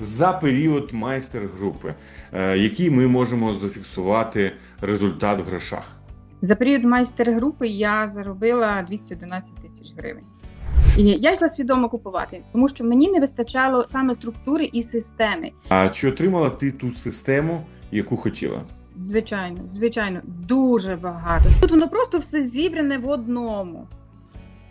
за період майстер-групи, е, який ми можемо зафіксувати результат в грошах. За період майстер-групи я заробила 211 тисяч гривень. І я йшла свідомо купувати, тому що мені не вистачало саме структури і системи. А чи отримала ти ту систему, яку хотіла? Звичайно, звичайно, дуже багато. Тут воно просто все зібране в одному.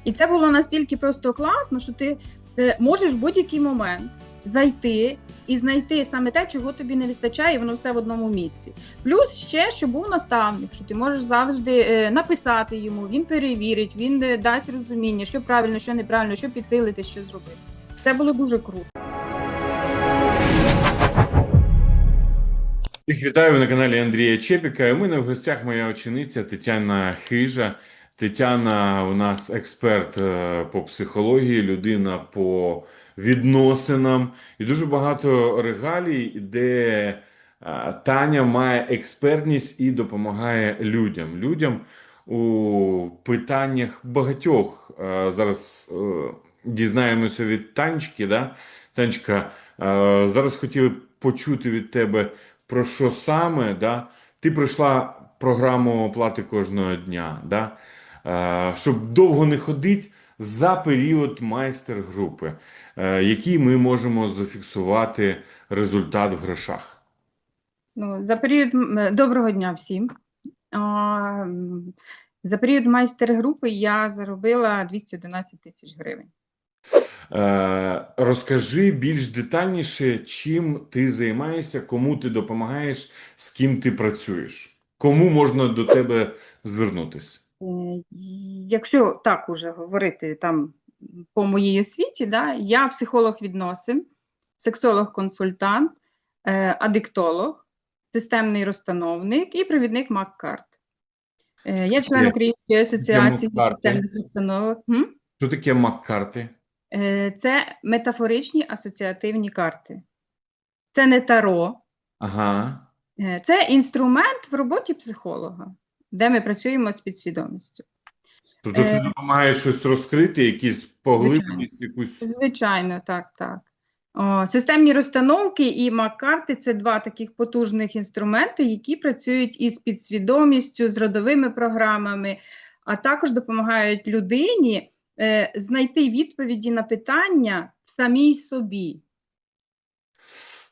І це було настільки просто класно, що ти е, можеш в будь-який момент зайти і знайти саме те, чого тобі не вистачає, і воно все в одному місці. Плюс ще, що був наставник, що ти можеш завжди е, написати йому, він перевірить, він е, дасть розуміння, що правильно, що неправильно, що підсилити, що зробити. Це було дуже круто. Вітаю на каналі Андрія Чепіка. У мене в гостях моя учениця Тетяна Хижа. Тетяна у нас експерт е, по психології, людина по відносинам і дуже багато регалій, де Таня має експертність і допомагає людям. Людям у питаннях багатьох. Зараз е, дізнаємося від Танечки. Да? Танечка, зараз хотіли почути від тебе про що саме, да? Ти пройшла програму оплати кожного дня, да? Щоб довго не ходити за період майстер-групи, який ми можемо зафіксувати результат в грошах. Ну, за період доброго дня всім. За період майстер-групи я заробила 211 тисяч гривень. Е, Розкажи більш детальніше, чим ти займаєшся, кому ти допомагаєш, з ким ти працюєш, кому можна до тебе звернутися. Е, Якщо так уже говорити там по моїй освіті, да, я психолог відносин, сексолог-консультант, е, адиктолог, системний розстановник і провідник МАК-карт. Е, Я член Української асоціації системних розстановок. М? Що таке Мак-карти? Е, Це метафоричні асоціативні карти. Це не таро, Ага. Це інструмент в роботі психолога, де ми працюємо з підсвідомістю. Тобто це Е, допомагає щось розкрити, якісь поглибленість, якусь. Звичайно, так, так. О, системні розстановки і МАК-карти це два таких потужних інструменти, які працюють із підсвідомістю, з родовими програмами, а також допомагають людині е, знайти відповіді на питання в самій собі.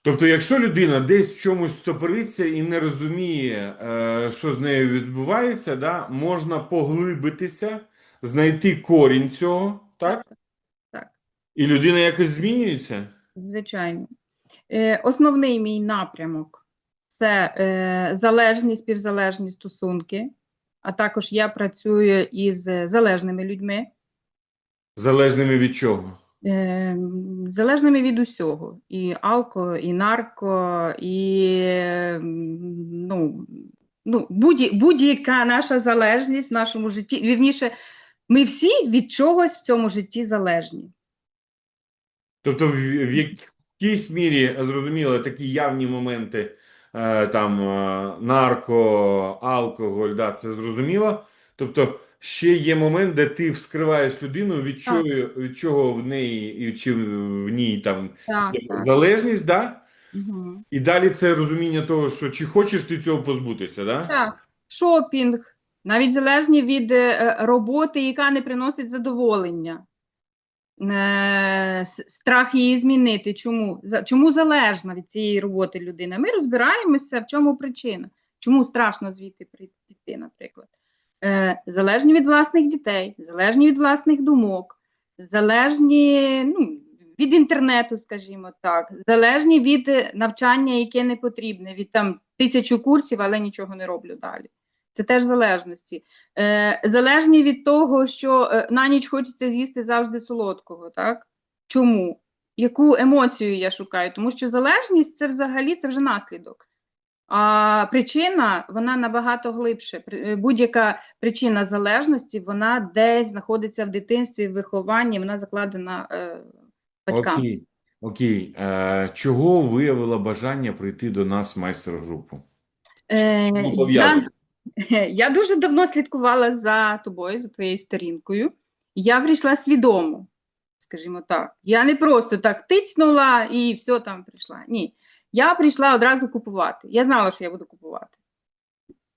Тобто, якщо людина десь в чомусь стопориться і не розуміє, е, що з нею відбувається, да, можна поглибитися, знайти корінь цього, так? Так. І людина якось змінюється. Звичайно. Е, Основний мій напрямок це е, залежні, співзалежні стосунки, а також я працюю із залежними людьми, Залежними від чого? Е, залежними від усього: і алко, і нарко, і е, ну, ну, будь, будь-яка наша залежність в нашому житті. Вірніше, ми всі від чогось в цьому житті залежні. Тобто, в, в якійсь мірі, зрозуміло, такі явні моменти, е, там, е, нарко, алкоголь, да, це зрозуміло. Тобто, ще є момент, де ти вскриваєш людину, від чого, від чого в неї, і чи в ній там Так, так. залежність, да? Угу. І далі це розуміння того, що чи хочеш ти цього позбутися, да? Так, шопінг, навіть залежні від е, роботи, яка не приносить задоволення. Е, с- Страх її змінити. Чому? За- Чому залежна від цієї роботи людина? Ми розбираємося, в чому причина. Чому страшно звідти при- піти, наприклад. Е, Залежні від власних дітей, залежні від власних думок, залежні ну, від інтернету, скажімо так, залежні від навчання, яке не потрібне, від там тисячу курсів, але нічого не роблю далі. Це теж залежності. Е, залежні від того, що е, на ніч хочеться з'їсти завжди солодкого, так? Чому? Яку емоцію я шукаю? Тому що залежність це взагалі це вже наслідок. А причина вона набагато глибше. Е, Будь-яка причина залежності, вона десь знаходиться в дитинстві, в вихованні, вона закладена е, батьками. Окей. Окей. Е, чого виявила бажання прийти до нас майстер-групу? Е, я, я дуже давно слідкувала за тобою, за твоєю сторінкою. Я прийшла свідомо. скажімо так. Я не просто так тицнула і все там прийшла. Ні. Я прийшла одразу купувати. Я знала, що я буду купувати.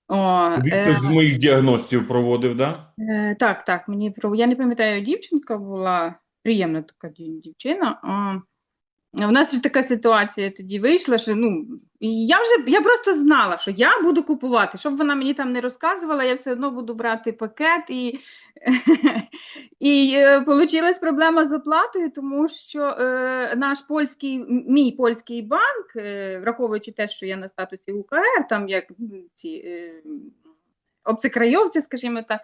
О, Тобі е, хтось з моїх діагностів проводив, да? Е, так, так, мені я не пам'ятаю, дівчинка була приємна така дівчина. У нас ж така ситуація тоді вийшла, що ну я вже я просто знала, що я буду купувати. Щоб вона мені там не розказувала, я все одно буду брати пакет і, і е, вийшла проблема з оплатою, тому що е, наш польський, мій польський банк, е, враховуючи те, що я на статусі УКР, там як ці е, обцекрайовці, скажімо так.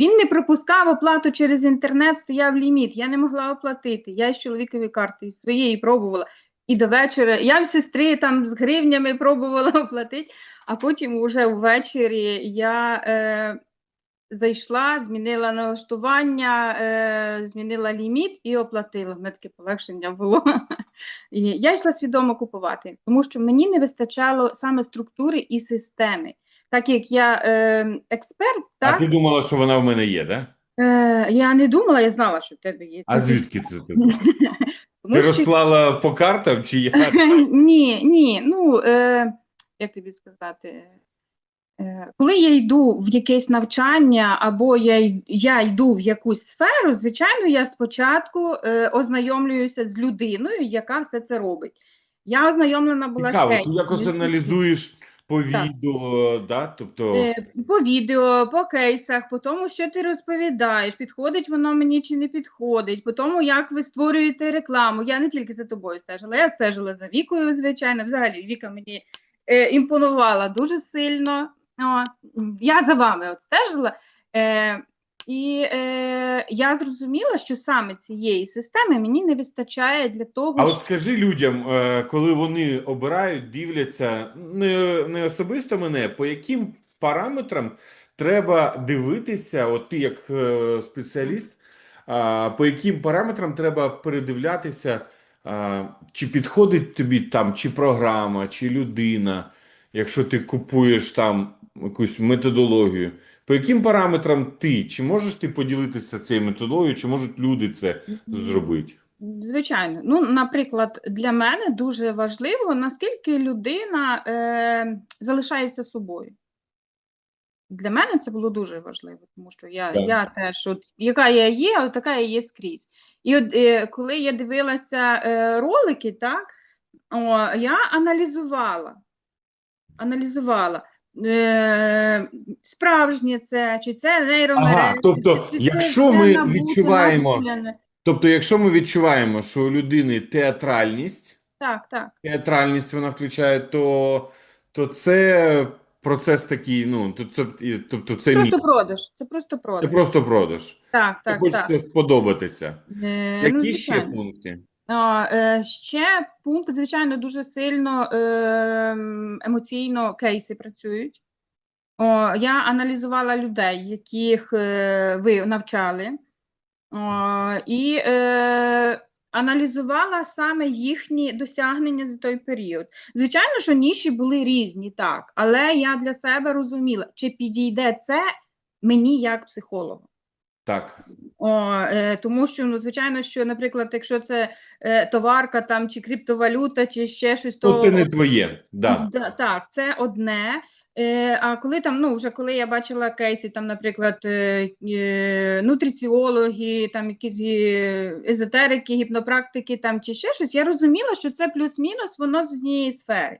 Він не пропускав оплату через інтернет, стояв ліміт. Я не могла оплатити. Я з чоловікової карти своєї пробувала. І до вечора я в сестри там з гривнями пробувала оплатити, а потім вже ввечері я е, зайшла, змінила налаштування, е, змінила ліміт і оплатила. В мене таке полегшення було. І я йшла свідомо купувати, тому що мені не вистачало саме структури і системи. Так як я е, експерт, А ти думала, що вона в мене є, да? е, я не думала, я знала, що в тебе є. А звідки це ти знала? Ти розклала по картам чи як? Ні, ні, ну е, як тобі сказати, е, коли я йду в якесь навчання або я, я йду в якусь сферу, звичайно, я спочатку е, ознайомлююся з людиною, яка все це робить. Я ознайомлена була з Цікаво, ти якось аналізуєш по Так. відео, да? Тобто, Е, По відео, по кейсах, по тому, що ти розповідаєш, підходить воно мені чи не підходить, по тому, як ви створюєте рекламу. Я не тільки за тобою стежила, я стежила за Вікою, звичайно. Взагалі, Віка мені е, імпонувала дуже сильно. О, я за вами от стежила. Е, і е, я зрозуміла, що саме цієї системи мені не вистачає для того, А от скажи людям, е, коли вони обирають, дивляться не, не особисто мене, по яким параметрам треба дивитися, от ти як е, спеціаліст, по яким параметрам треба передивлятися, чи підходить тобі там, чи програма, чи людина, якщо ти купуєш там якусь методологію. По яким параметрам ти, чи можеш ти поділитися цією методологією, чи можуть люди це зробити? Звичайно. Ну, наприклад, для мене дуже важливо, наскільки людина е, залишається собою. Для мене це було дуже важливо, тому що я, Так. я теж, от, яка я є, от така я є скрізь. І от е, коли я дивилася е, ролики, так, о, я аналізувала. Аналізувала. Е, справжнє це, чи це нейромережі, Ага, тобто, чи це якщо ми відчуваємо-. Тобто, якщо ми відчуваємо, що у людини театральність, Так, так. театральність вона включає, то, то це процес такий, ну, тобто це. Просто продаж. Це просто продаж. Це просто продаж. Так, так, Хочеться так. сподобатися. Е, Які ну, ще пункти? Е, ще пункт, звичайно, дуже сильно е, емоційно кейси працюють. Я аналізувала людей, яких е, ви навчали, і аналізувала саме їхні досягнення за той період. Звичайно, що ніші були різні, так, але я для себе розуміла, чи підійде це мені як психологу. Так. О, е, тому що, ну, звичайно, що, наприклад, якщо це е, товарка там, чи криптовалюта, чи ще щось, То то це не твоє. Да. Да, так, це одне. Е, а коли там, ну, вже коли я бачила кейси, там, наприклад, е, е, нутриціологи, там якісь е, езотерики, гіпнопрактики, там чи ще щось, я розуміла, що це плюс-мінус, воно з однієї сфери.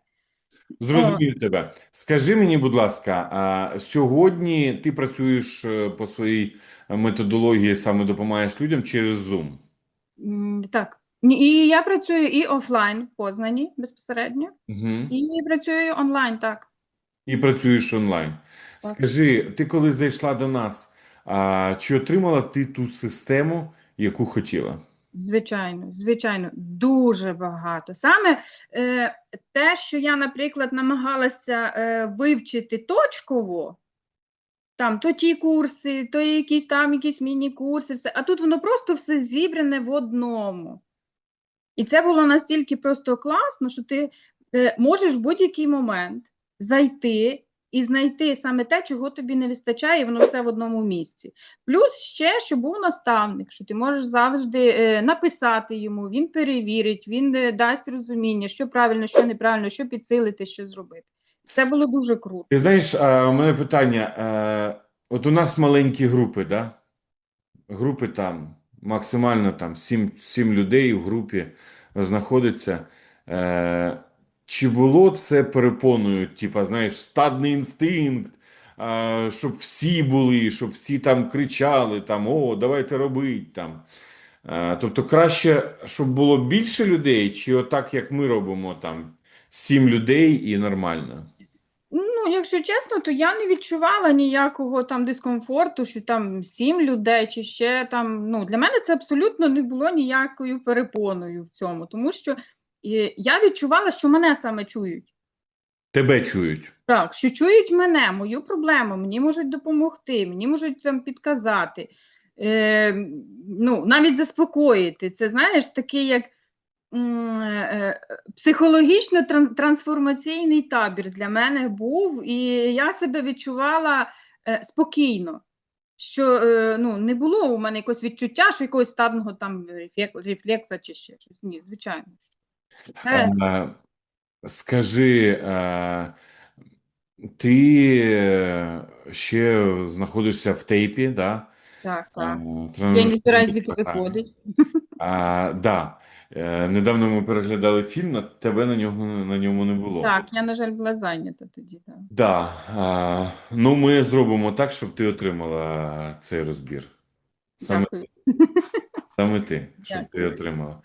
Зрозумів тебе. Скажи мені, будь ласка, а сьогодні ти працюєш е, по своїй методології, саме допомагаєш людям через Zoom. Так. І я працюю і офлайн в Познані безпосередньо, Угу. і працюю онлайн, так. І працюєш онлайн. Так. Скажи, ти коли зайшла до нас, а, чи отримала ти ту систему, яку хотіла? Звичайно, звичайно, дуже багато. Саме е, те, що я, наприклад, намагалася е, вивчити точково, там то ті курси, то якісь там якісь міні-курси, все, а тут воно просто все зібране в одному. І це було настільки просто класно, що ти е, можеш в будь-який момент зайти і знайти саме те, чого тобі не вистачає, і воно все в одному місці. Плюс ще, що був наставник, що ти можеш завжди е, написати йому, він перевірить, він е, дасть розуміння, що правильно, що неправильно, що підсилити, що зробити. Це було дуже круто. Ти знаєш, а, у мене питання. е, От у нас маленькі групи, да? Групи там максимально там 7, 7 людей в групі знаходиться. Е, Чи було це перепоною, типа, знаєш, стадний інстинкт, е, щоб всі були, щоб всі там кричали, там, о, давайте робить там. Е, Тобто краще, щоб було більше людей, чи отак, як ми робимо, там, 7 людей і нормально? Ну, якщо чесно, то я не відчувала ніякого там дискомфорту, що там сім людей чи ще там. Ну, для мене це абсолютно не було ніякою перепоною в цьому, тому що я відчувала, що мене саме чують. Тебе чують. Так, що чують мене, мою проблему, мені можуть допомогти, мені можуть там підказати, е, ну, навіть заспокоїти. Це, знаєш, такий як м, е, психологічно-трансформаційний табір для мене був, і я себе відчувала е, спокійно. Що е, ну, не було у мене якогось відчуття, що якогось стадного там рефлекса чи ще щось. Ні, звичайно. Е, Скажи, е, ти е, ще знаходишся в тейпі, да? так, так. Е, Я не збираюсь програмі. виходить. А, да. Е, Недавно ми переглядали фільм, а тебе на нього на ньому не було. Так, я, на жаль, була зайнята тоді. Так. Да. А, ну, ми зробимо так, щоб ти отримала цей розбір. Саме Дякую. Саме ти, щоб ти отримала.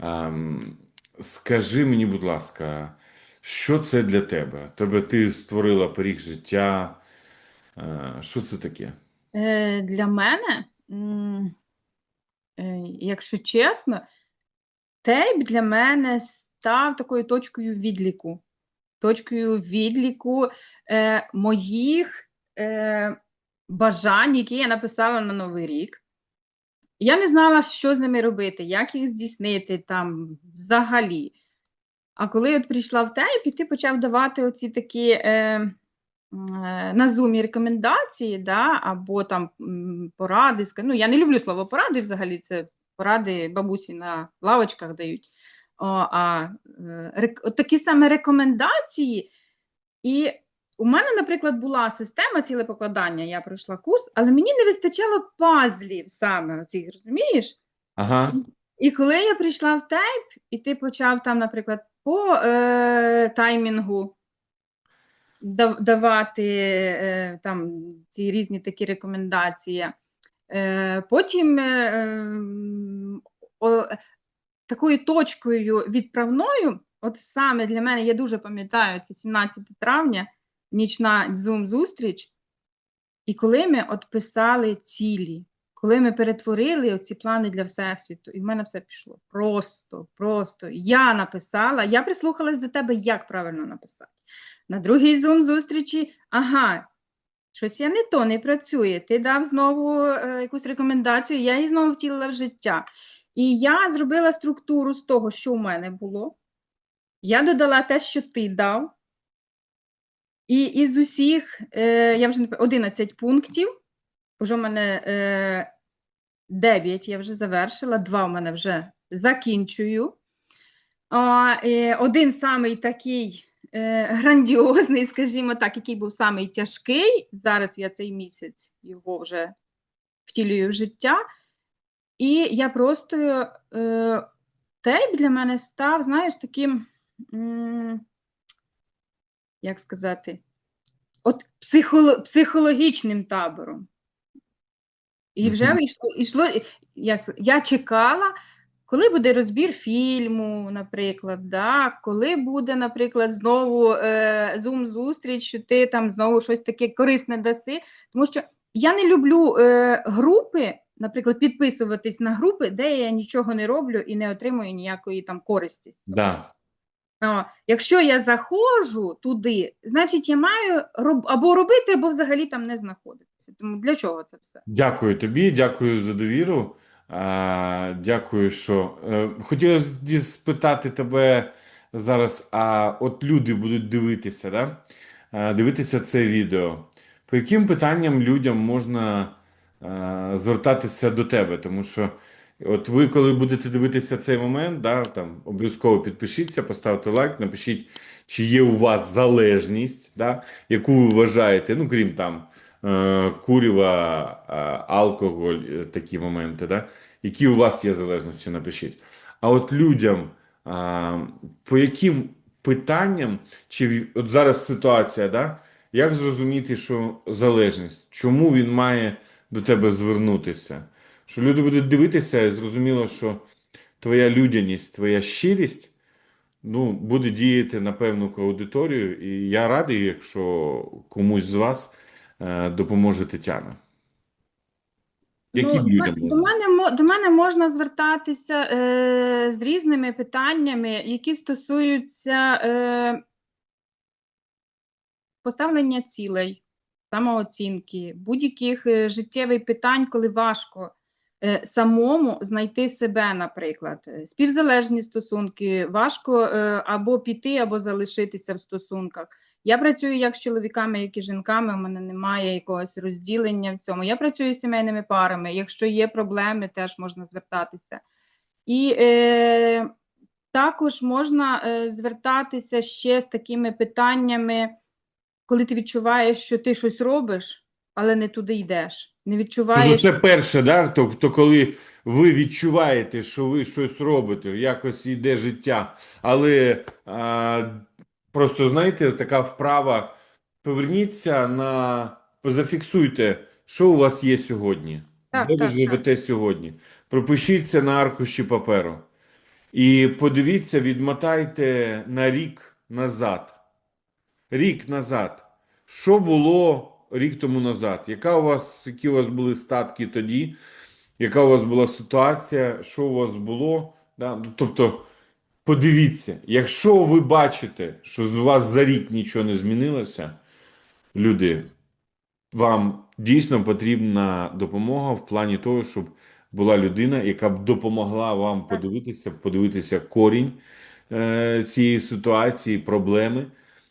Ем, скажи мені, будь ласка, що це для тебе? Тебе ти створила поріг життя. Е, що це таке? Е, для мене, якщо чесно, тейп для мене став такою точкою відліку. Точкою відліку е, моїх е, бажань, які я написала на Новий рік. Я не знала, що з ними робити, як їх здійснити там взагалі. А коли от прийшла в тейп, і ти почав давати оці такі е, е, на зумі рекомендації, да, або там поради. Ну, я не люблю слово поради взагалі, це поради бабусі на лавочках дають. О, а е, рек- такі саме рекомендації. І у мене, наприклад, була система цілепокладання, я пройшла курс, але мені не вистачало пазлів саме оцих, розумієш? Ага. І коли я прийшла в тейп, і ти почав там, наприклад, по е, таймінгу давати е, там ці різні такі рекомендації, потім е, ем, такою точкою відправною, от саме для мене, я дуже пам'ятаю, це 17 травня, нічна Zoom-зустріч, і коли ми от писали цілі, коли ми перетворили оці плани для Всесвіту, і в мене все пішло. Просто, просто. Я написала, я прислухалась до тебе, як правильно написати. На другій Zoom зустрічі, ага, щось я не то не працює. Ти дав знову е, якусь рекомендацію, я її знову втілила в життя. І я зробила структуру з того, що у мене було. Я додала те, що ти дав. І із усіх, е, я вже 11 пунктів, вже в мене е, 9 я вже завершила, 2 в мене вже закінчую. Е, один самий такий грандіозний, скажімо так, який був самий тяжкий. Зараз я цей місяць його вже втілюю в життя. І я просто е, тейп для мене став, знаєш, таким, як сказати, от психоло, психологічним табором. І вже йшло, йшло, як, я чекала, коли буде розбір фільму, наприклад, да? коли буде, наприклад, знову е, Zoom-зустріч, що ти там знову щось таке корисне даси. Тому що я не люблю е, групи, наприклад, підписуватись на групи, де я нічого не роблю і не отримую ніякої там користі. Да. О, якщо я заходжу туди, значить я маю роб... або робити, або взагалі там не знаходитися. Тому для чого це все? Дякую тобі, дякую за довіру. Дякую, що е, хотілося спитати тебе зараз, а от люди будуть дивитися, да? е, дивитися це відео. По яким питанням людям можна е, звертатися до тебе? Тому що от ви, коли будете дивитися цей момент, да, там обов'язково підпишіться, поставте лайк, напишіть, чи є у вас залежність, да, яку ви вважаєте, ну крім там куріва, е, алкоголь, е, такі моменти, да, які у вас є залежності, напишіть. А от людям, по яким питанням, чи от зараз ситуація, да, як зрозуміти, що залежність, чому він має до тебе звернутися? Що люди будуть дивитися і зрозуміло, що твоя людяність, твоя щирість ну, буде діяти на певну аудиторію. І я радий, якщо комусь з вас е, допоможе Тетяна. Яким Ну, людям до мене, до мене можна звертатися е, з різними питаннями, які стосуються е, поставлення цілей, самооцінки, будь-яких е, життєвих питань, коли важко е, самому знайти себе, наприклад, Е, співзалежні стосунки, важко е, або піти, або залишитися в стосунках. Я працюю як з чоловіками, як і жінками. У мене немає якогось розділення в цьому. Я працюю з сімейними парами. Якщо є проблеми, теж можна звертатися. І е, також можна е, звертатися ще з такими питаннями, коли ти відчуваєш, що ти щось робиш, але не туди йдеш. Не Ну, відчуваєш. це перше, да? Тобто, коли ви відчуваєте, що ви щось робите, якось йде життя, але а, просто знаєте, така вправа, поверніться на, зафіксуйте, що у вас є сьогодні, Так, де ви так, живете сьогодні. Пропишіться на аркуші паперу і подивіться, відмотайте на рік назад. Рік назад. Що було рік тому назад? Яка у вас, які у вас були статки тоді? Яка у вас була ситуація? Що у вас було? Да? Ну, Тобто, подивіться, якщо ви бачите, що з вас за рік нічого не змінилося, люди, вам дійсно потрібна допомога в плані того, щоб була людина, яка б допомогла вам подивитися, подивитися корінь е, цієї ситуації, проблеми.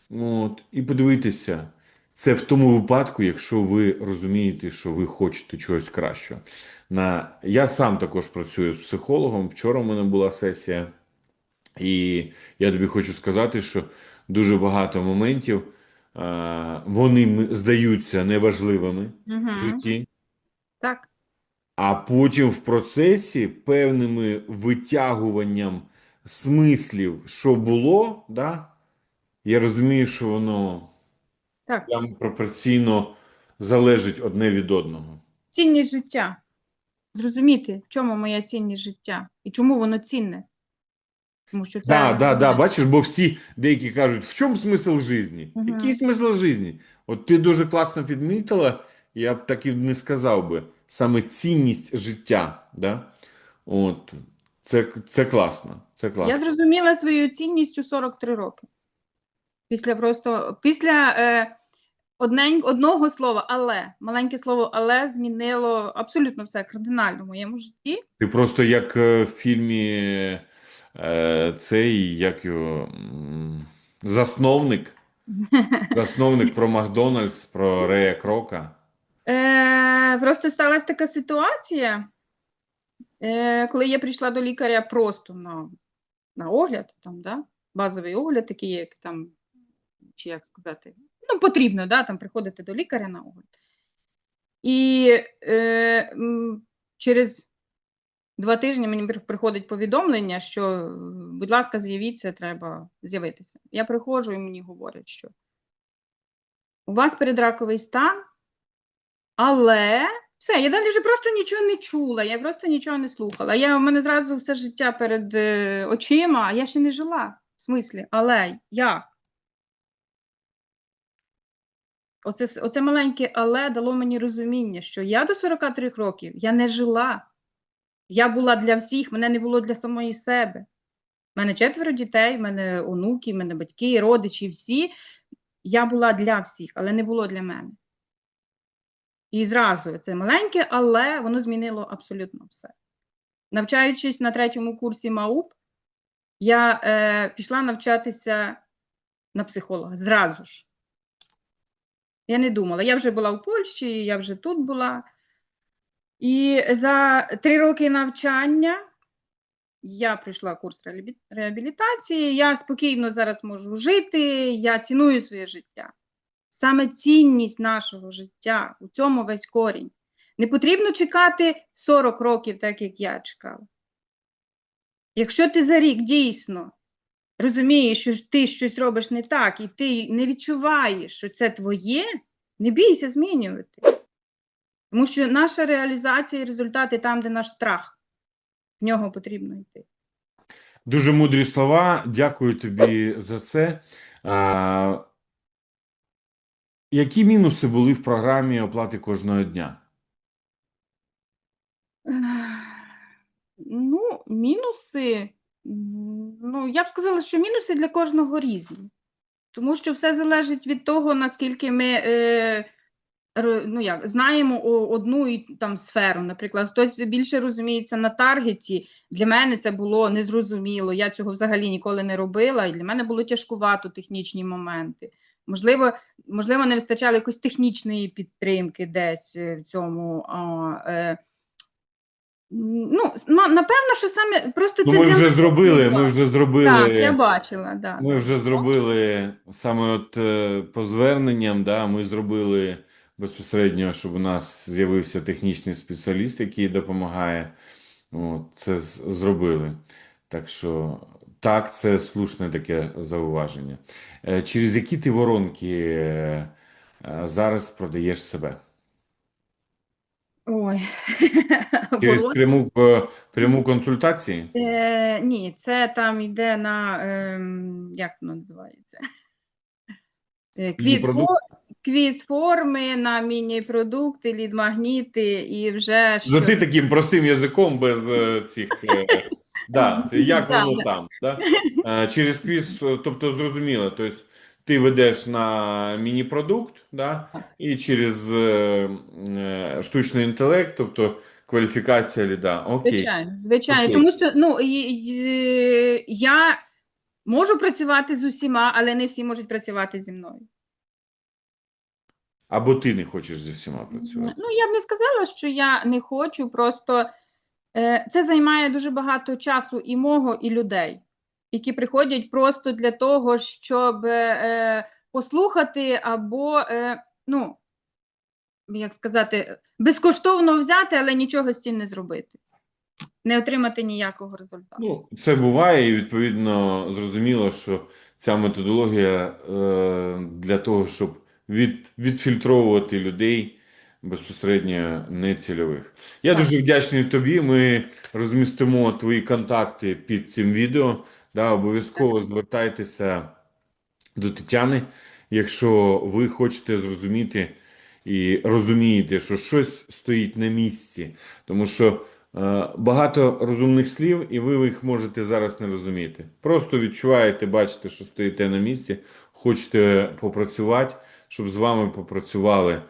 От, і подивитися. Це в тому випадку, якщо ви розумієте, що ви хочете чогось кращого. На... Я сам також працюю з психологом. Вчора в мене була сесія, і я тобі хочу сказати, що дуже багато моментів е, вони здаються неважливими в житті. Так. А потім в процесі певними витягуванням смислів, що було, да, я розумію, що воно Так. прям пропорційно залежить одне від одного. Цінність життя. Зрозуміти, в чому моя цінність життя і чому воно цінне. Тому що це Да, да, да, бачиш, бо всі деякі кажуть, в чому смисл житті? Мгм. Який смисл житті? От ти дуже класно підмітила, я б так і не сказав би, саме цінність життя, да? От, це, це класно, це Я зрозуміла свою цінність у 43 роки. Після просто після е, однень, одного слова, але маленьке слово але змінило абсолютно все кардинально в моєму житті. Ти просто як е, в фільмі цей, як його, засновник, засновник про Макдональдс, про Рея Крока. Е, просто сталася така ситуація, е, коли я прийшла до лікаря просто на, на огляд, там, да, базовий огляд, такий, як там, чи як сказати, ну, потрібно, да, там приходити до лікаря на огляд. І е, через два тижні мені приходить повідомлення, що, е, будь ласка, з'явіться, треба з'явитися. Я приходжу і мені говорять, що у вас передраковий стан, але все, я далі вже просто нічого не чула, я просто нічого не слухала. Я, у мене зразу все життя перед е, очима, а я ще не жила. В смислі, але як? Оце, оце маленьке але дало мені розуміння, що я до 43 років я не жила. Я була для всіх, мене не було для самої себе. У мене четверо дітей, в мене онуки, в мене батьки, родичі, всі. Я була для всіх, але не було для мене. І зразу це маленьке, але воно змінило абсолютно все. Навчаючись на третьому курсі МАУП, я е, пішла навчатися на психолога зразу ж. Я не думала. Я вже була в Польщі, я вже тут була. І за три роки навчання я пройшла курс реабілітації, я спокійно зараз можу жити, я ціную своє життя. Саме цінність нашого життя у цьому весь корінь. Не потрібно чекати 40 років, так як я чекала. Якщо ти за рік дійсно розумієш, що ти щось робиш не так, і ти не відчуваєш, що це твоє, не бійся змінювати. Тому що наша реалізація і результати там, де наш страх, в нього потрібно йти. Дуже мудрі слова. Дякую тобі за це. А, які мінуси були в програмі оплати кожного дня? Ну, мінуси. Ну, я б сказала, що мінуси для кожного різні. Тому що все залежить від того, наскільки ми е, ну, як, знаємо одну і там сферу. Наприклад, хтось більше розуміється на таргеті. Для мене це було незрозуміло. Я цього взагалі ніколи не робила, і для мене було тяжкувато технічні моменти. Можливо, можливо, не вистачало якоїсь технічної підтримки десь е, в цьому. А, е, ну, напевно, що саме просто Ну, це ми вже зробили, ми вже зробили. Так, я бачила, да. Ми вже зробили саме от е, по зверненням, да, ми зробили безпосередньо, щоб у нас з'явився технічний спеціаліст, який допомагає. От, це зробили. Так що так, це слушне таке зауваження. Е, Через які ти воронки е, е, зараз продаєш себе? Ой. Через пряму, е, пряму консультації? Е, ні, це там йде на, ем, як воно називається? Е, Квіз, квіз форми на міні-продукти, лід-магніти і вже Ну, що. ти таким простим язиком без е, цих. е, Да, як воно там. Да? Е, Через квіз, тобто зрозуміло, тобто ти ведеш на міні-продукт, да? І через е, е, штучний інтелект, тобто кваліфікація ліда. Окей. Звичайно, звичайно. Окей. Тому що ну, і, і, я можу працювати з усіма, але не всі можуть працювати зі мною. Або ти не хочеш зі всіма працювати. Ну, я б не сказала, що я не хочу, просто е, це займає дуже багато часу і мого, і людей, які приходять просто для того, щоб е, послухати або, е, ну, як сказати, безкоштовно взяти, але нічого з цим не зробити, не отримати ніякого результату. Ну, це буває, і відповідно зрозуміло, що ця методологія е, для того, щоб від, відфільтровувати людей безпосередньо нецільових. Я Так. дуже вдячний тобі. Ми розмістимо твої контакти під цим відео. Да, обов'язково звертайтеся до Тетяни, якщо ви хочете зрозуміти і розумієте, що щось стоїть на місці, тому що е, багато розумних слів, і ви їх можете зараз не розуміти. Просто відчуваєте, бачите, що стоїте на місці, хочете попрацювати, щоб з вами попрацювали,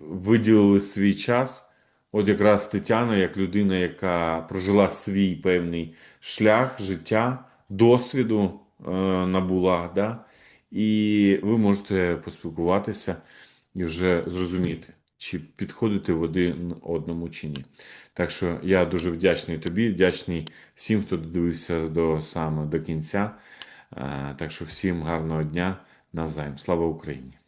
виділили свій час. От якраз Тетяна, як людина, яка прожила свій певний шлях життя, досвіду е, набула, да? і ви можете поспілкуватися і вже зрозуміти, чи підходите в один одному чи ні. Так що я дуже вдячний тобі, вдячний всім, хто додивився до саме до кінця. Е, Так що всім гарного дня навзаєм. Слава Україні!